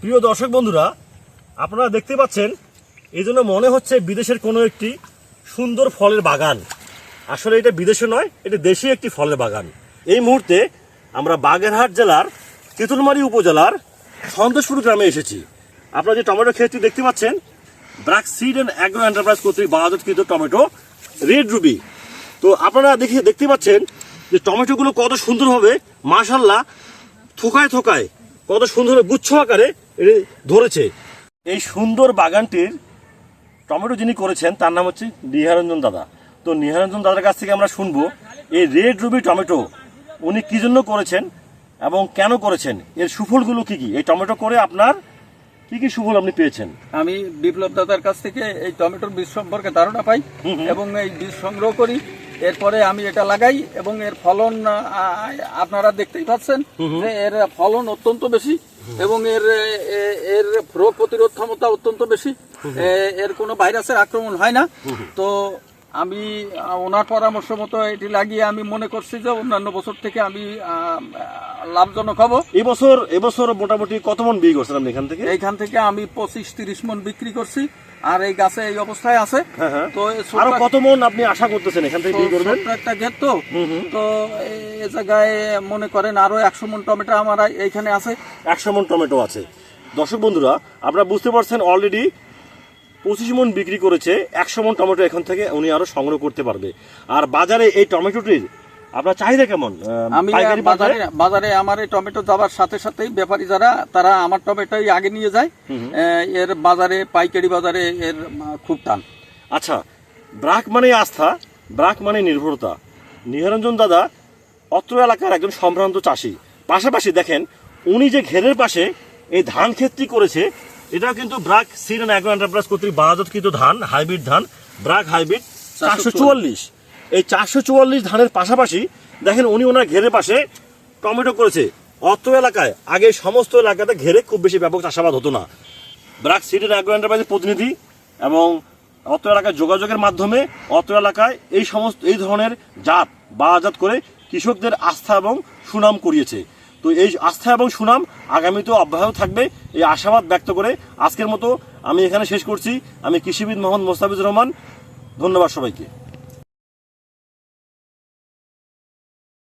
প্রিয় দর্শক বন্ধুরা, আপনারা দেখতে পাচ্ছেন, এই জন্য মনে হচ্ছে বিদেশের কোনো একটি সুন্দর ফলের বাগান। আসলে এটা বিদেশে নয়, এটা দেশি একটি ফলের বাগান। এই মুহূর্তে আমরা বাগেরহাট জেলার তেঁতুলমারি উপজেলার সন্তোষপুর গ্রামে এসেছি। আপনারা যে টমেটো ক্ষেতটি দেখতে পাচ্ছেন, BRAC seed and agro enterprise কর্তৃক বাজারকৃত টমেটো, রেড রুবি। তো আপনারা দেখে দেখতে পাচ্ছেন যে টমেটোগুলো কত সুন্দরভাবে মাশাল্লাহ থোকায় থোকায়। কত সুন্দর গুচ্ছ আকারে এটি ধরেছে। এই সুন্দর বাগানটির টমেটো যিনি করেছেন তার নাম হচ্ছে নিহারঞ্জন দাদা। তো নিহারঞ্জন দাদার কাছ থেকে আমরা শুনব এই রেড রুবি টমেটো উনি কি জন্য করেছেন এবং কেন করেছেন? এর সুফলগুলো কি কি? এই টমেটো করে আপনার কি কি সুফল আপনি পেয়েছেন? আমি বিপ্লব দাদার কাছ থেকে এই টমেটোর বীজ সম্পর্কে ধারণা পাই। এবং এই বীজ সংগ্রহ করি। এরপরে আমি এটা লাগাই এবং এর ফলন আপনারা দেখতেই পাচ্ছেন যে এর ফলন অত্যন্ত বেশি এবং এর এর রোগ প্রতিরোধ ক্ষমতা অত্যন্ত বেশি। এর কোনো ভাইরাসের আক্রমণ হয় না। তো আমি ওনার পরামর্শ মতো এটি লাগিয়ে আমি মনে করছি যে অন্যান্য বছর থেকে আমি লাভজনক হব। এবছর এবছর মোটামুটি কত মন বিয়ে করছেন আপনি এখান থেকে? এখান থেকে আমি পঁচিশ তিরিশ মন বিক্রি করছি। আর এই গাছে এই অবস্থায় আছে। হ্যাঁ হ্যাঁ। তো আরও কত মন আপনি আশা করতেছেন এখান থেকে বিয়ে করবেন? একটা ক্ষেত তো। তো এই- জায়গায় মনে করেন আরও একশো মন টমেটো আমার এইখানে আছে। একশো মন টমেটো আছে। দর্শক বন্ধুরা আপনারা বুঝতে পারছেন অলরেডি পঁচিশ মন বিক্রি করেছে একশো মন টমেটো এখান থেকে উনি আরও সংগ্রহ করতে পারবে। আর বাজারে এই টমেটোটির আপনার চাহিদা কেমন? আমি বাজারে? বাজারে আমার এই টমেটো যাওয়ার সাথে সাথেই ব্যাপারী যারা তারা আমার টমেটোই আগে নিয়ে যায়। এর বাজারে পাইকারি বাজারে এর খুব টান। আচ্ছা ব্রাক মানে আস্থা ব্রাক মানে নির্ভরতা। নিহরঞ্জন দাদা অত্র এলাকার একজন সম্ভ্রান্ত চাষি। পাশাপাশি দেখেন উনি যে ঘেরের পাশে এই ধান ক্ষেতটি করেছে এটাও কিন্তু ব্রাক অ্যান্ড অ্যাগ্রো এন্টারপ্রাইজ কর্তৃক বাজারকৃত ধান হাইব্রিড ধান ব্রাক হাইব্রিড চারশো চুয়াল্লিশ। এই চারশো চুয়াল্লিশ ধানের পাশাপাশি দেখেন উনি ওনার ঘেরের পাশে টমেটো করেছে। অত্র এলাকায়, আগে সমস্ত এলাকাতে ঘেরে খুব বেশি ব্যাপক চাষাবাদ হতো না। ব্রাক সিডের অ্যাগ্রো এন্টারপ্রাইজের প্রতিনিধি এবং অত্র এলাকায় যোগাযোগের মাধ্যমে অত্র এলাকায় এই সমস্ত, এই ধরনের জাত বাজাত করে কৃষকদের আস্থা এবং সুনাম করিয়েছে তো এই আস্থা এবং সুনাম আগামীতেও অব্যাহত থাকবে এই আশাবাদ ব্যক্ত করে আজকের মতো আমি এখানে শেষ করছি। আমি কৃষিবিদ মোহাম্মদ মোস্তাফিজুর রহমান, ধন্যবাদ সবাইকে।